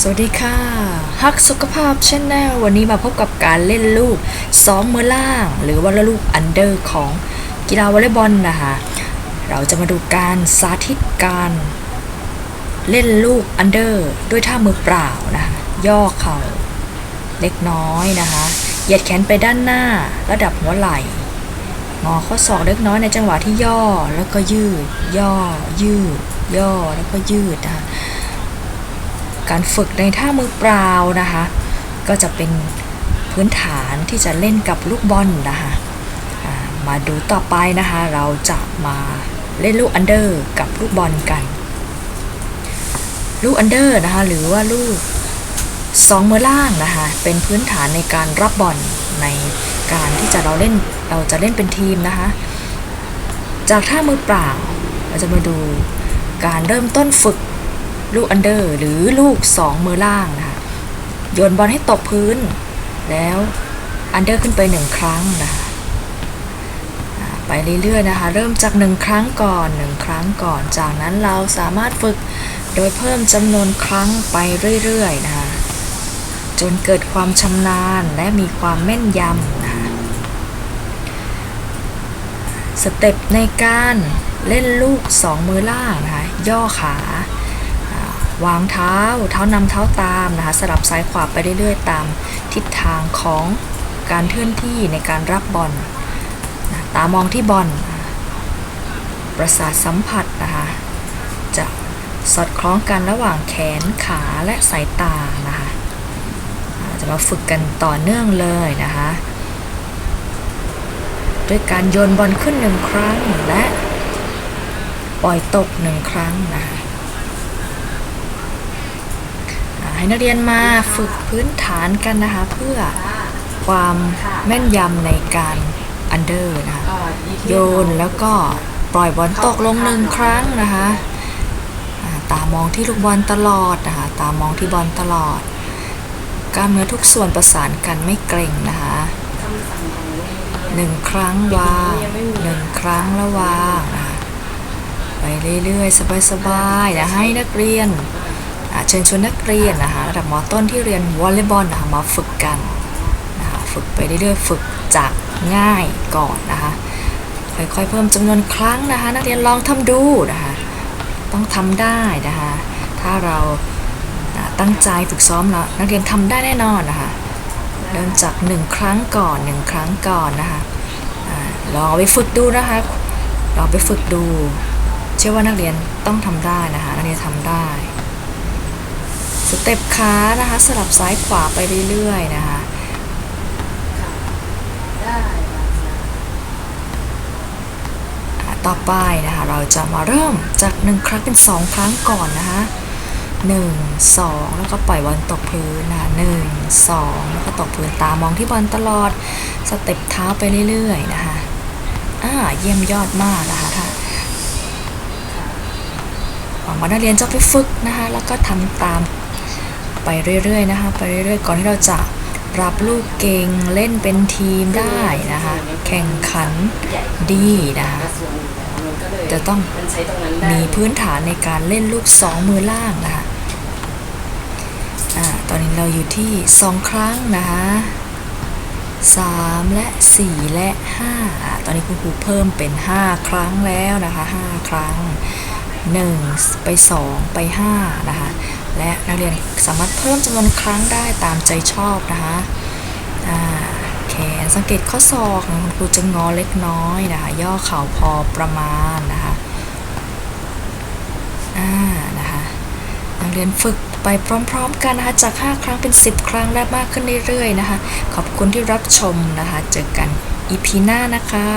สวัสดีค่ะฮักสุขภาพชแนลวันนี้มาพบกับการเล่นลูกซ้อมมือล่าง หรือว่าลูกอันเดอร์ของกีฬาวอลเลย์บอลนะคะ เราจะมาดูการสาธิตการ เล่นลูกอันเดอร์ด้วยท่ามือเปล่านะคะย่อเข่าเล็กน้อยนะคะเหยียดแขนไปด้านหน้าระดับหัวไหล่งอข้อศอกเล็กน้อยในจังหวะที่ย่อแล้วก็ยืด ย่อ ยืด ย่อแล้วก็ยืดนะคะ การฝึกในท่ามือเปล่านะคะ ก็จะเป็นพื้นฐานที่จะเล่นกับลูกบอลนะคะมาดูต่อไปนะคะ เราจะมาเล่นลูกอันเดอร์กับลูกบอลกัน ลูกอันเดอร์นะคะหรือว่าลูกสองมือล่างนะคะเป็นพื้นฐานในการรับบอลในการที่จะเราเล่นเราจะเล่นเป็นทีมนะคะจากท่ามือเปล่า เราจะมาดูการเริ่มต้นฝึก ลูกอันเดอร์หรือลูก 2 มือล่างนะคะโยนบอลให้ตกพื้น แล้วอันเดอร์ขึ้นไป 1 ครั้งนะคะไปเรื่อยๆนะคะ เริ่มจาก 1 ครั้งก่อน 1 ครั้งก่อน จากนั้นเราสามารถฝึกโดยเพิ่มจำนวนครั้งไปเรื่อยๆนะคะจนเกิดความชำนาญและมีความแม่นยำนะคะสเต็ปในการเล่นลูก 2 มือล่างนะคะย่อขา วางเท้า เท้านำเท้าตามนะคะสลับซ้ายขวาไปเรื่อยๆ ตามทิศทางของการเคลื่อนที่ในการรับบอลตามองที่บอลประสาทสัมผัสนะคะจะสอดคล้องกันระหว่างแขนขาและสายตานะคะจะมาฝึกกันต่อเนื่องเลยนะคะด้วยการโยนบอลขึ้นหนึ่งครั้งและปล่อยตกหนึ่งครั้งนะคะ อ่าให้ นักเรียนมาฝึกพื้นฐานกันนะคะ เพื่อความแม่นยำในการอันเดอร์นะคะโยนแล้วก็ปล่อยบอลตกลงหนึ่งครั้งนะคะตามองที่ลูกบอลตลอดนะคะตามองที่บอลตลอด กล้ามเนื้อทุกส่วนประสานกันไม่เกร็งนะคะหนึ่งครั้งวางหนึ่งครั้งแล้ววางนะคะไปเรื่อยๆ สบายๆนะให้นักเรียน เชิญชวนนักเรียนนะคะระดับมต้นที่เรียนวอลเลย์บอลนะคะมาฝึกกันนะคะฝึกไปเรื่อยๆฝึกจากง่ายก่อนนะคะค่อยๆเพิ่มจำนวนครั้งนะคะนักเรียนลองทำดูนะคะต้องทำได้นะคะถ้าเราตั้งใจฝึกซ้อมแล้วนักเรียนทำได้แน่นอนนะคะเริ่มจากหนึ่งครั้งก่อนหนึ่งครั้งก่อนนะคะลองไปฝึกดูนะคะลองไปฝึกดู เชื่อว่านักเรียนต้องทำได้นะคะนักเรียนทำได้ เต็ปขานะคะสลับซ้ายขวาไปเรื่อยๆนะคะต่อไปนะคะ เราจะมาเริ่มจากหนึ่งครั้งเป็นสองครั้งก่อนนะคะหนึ่งสองแล้วก็ปล่อยบอลตกพื้นนะหนึ่งสองแล้วก็ตกพื้นตามองที่บอลตลอดสเต็ปเท้าไปเรื่อยๆนะคะอ่าเยี่ยมยอดมากนะคะถ้าหวังว่านักเรียนจะไปฝึกนะคะแล้วก็ทำตาม ไปเรื่อยๆนะคะไปเรื่อยๆ ก่อนที่เราจะรับลูกเก่งเล่นเป็นทีมได้นะคะ แข่งขันดีนะคะจะต้องมีพื้นฐานในการเล่นลูกสองมือล่างนะคะอ่าตอนนี้เราอยู่ที่สองครั้งนะคะสามและสี่และห้าตอนนี้คุณครูเพิ่มเป็นห้าครั้งแล้วนะคะห้าครั้งหนึ่งไปสองไปห้านะคะ และนักเรียนสามารถเพิ่มจำนวนครั้งได้ตามใจชอบนะคะแขนสังเกตข้อศอกคุณครูจะงอเล็กน้อยนะคะย่อเข่าพอประมาณนะคะอ่านะคะนักเรียนฝึกไปพร้อมๆกันนะคะจาก 5 ครั้งเป็น 10 ครั้งและมากขึ้นเรื่อยๆนะคะ ขอบคุณที่รับชมนะคะ เจอกันอีพีหน้านะคะ